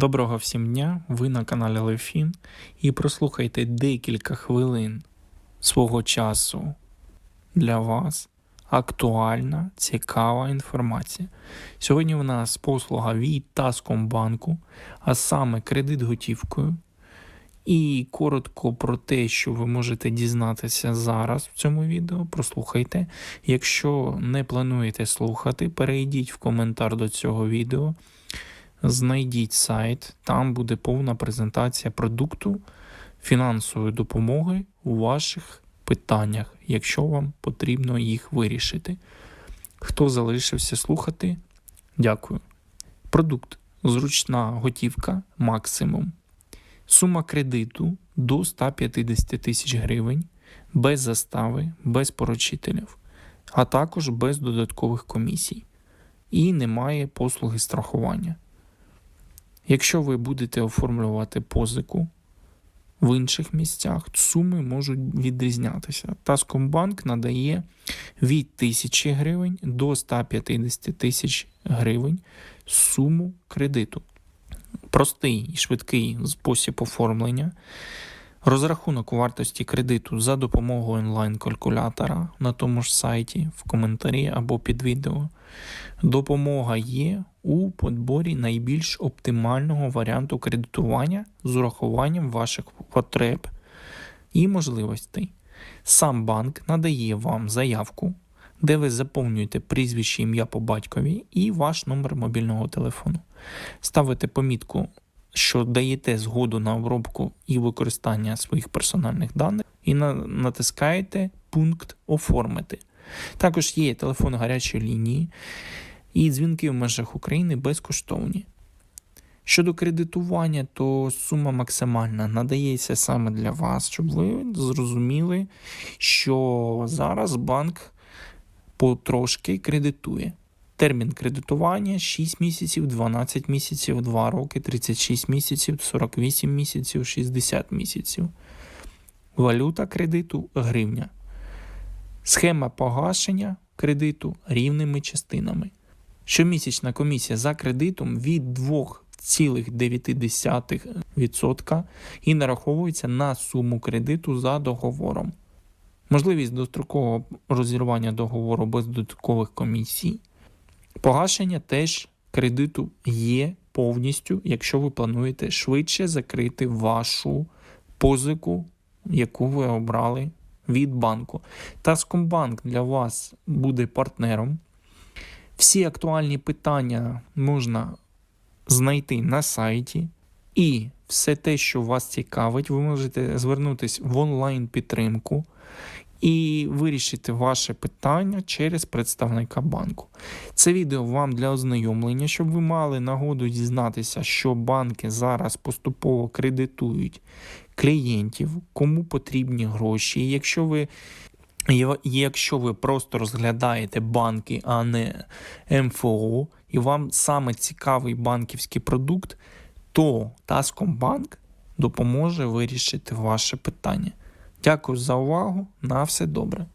Доброго всім дня! Ви на каналі Лефін і прослухайте декілька хвилин свого часу для вас. Актуальна, цікава інформація. Сьогодні у нас послуга від Таскомбанку, а саме кредит готівкою. І коротко про те, що ви можете дізнатися зараз в цьому відео, прослухайте. Якщо не плануєте слухати, перейдіть в коментар до цього відео знайдіть сайт, там буде повна презентація продукту фінансової допомоги у ваших питаннях, якщо вам потрібно їх вирішити. Хто залишився слухати, дякую. Продукт зручна готівка максимум. Сума кредиту до 150 тисяч гривень без застави, без поручителів, а також без додаткових комісій. І немає послуги страхування. Якщо ви будете оформлювати позику в інших місцях, суми можуть відрізнятися. Таскомбанк надає від 1000 гривень до 150 тисяч гривень суму кредиту. Простий і швидкий спосіб оформлення. Розрахунок вартості кредиту за допомогою онлайн-калькулятора на тому ж сайті, в коментарі або під відео. Допомога є у подборі найбільш оптимального варіанту кредитування з урахуванням ваших потреб і можливостей. Сам банк надає вам заявку, де ви заповнюєте прізвище ім'я по батькові і ваш номер мобільного телефону. Ставите помітку, що даєте згоду на обробку і використання своїх персональних даних, і натискаєте пункт Оформити. Також є телефон гарячої лінії і дзвінки в межах України безкоштовні. Щодо кредитування, то сума максимальна надається саме для вас, щоб ви зрозуміли, що зараз банк потрошки кредитує. Термін кредитування 6 місяців, 12 місяців, 2 роки, 36 місяців, 48 місяців, 60 місяців. Валюта кредиту гривня. Схема погашення кредиту рівними частинами. Щомісячна комісія за кредитом від 2,9% і нараховується на суму кредиту за договором. Можливість дострокового розірвання договору без додаткових комісій. Погашення теж кредиту є повністю, якщо ви плануєте швидше закрити вашу позику, яку ви обрали від банку. Таскомбанк для вас буде партнером. Всі актуальні питання можна знайти на сайті. І все те, що вас цікавить, ви можете звернутися в онлайн-підтримку і вирішити ваше питання через представника банку. Це відео вам для ознайомлення, щоб ви мали нагоду дізнатися, що банки зараз поступово кредитують клієнтів, кому потрібні гроші. І якщо ви Якщо ви просто розглядаєте банки, а не МФО, і вам саме цікавий банківський продукт, то Таскомбанк допоможе вирішити ваше питання. Дякую за увагу. На все добре.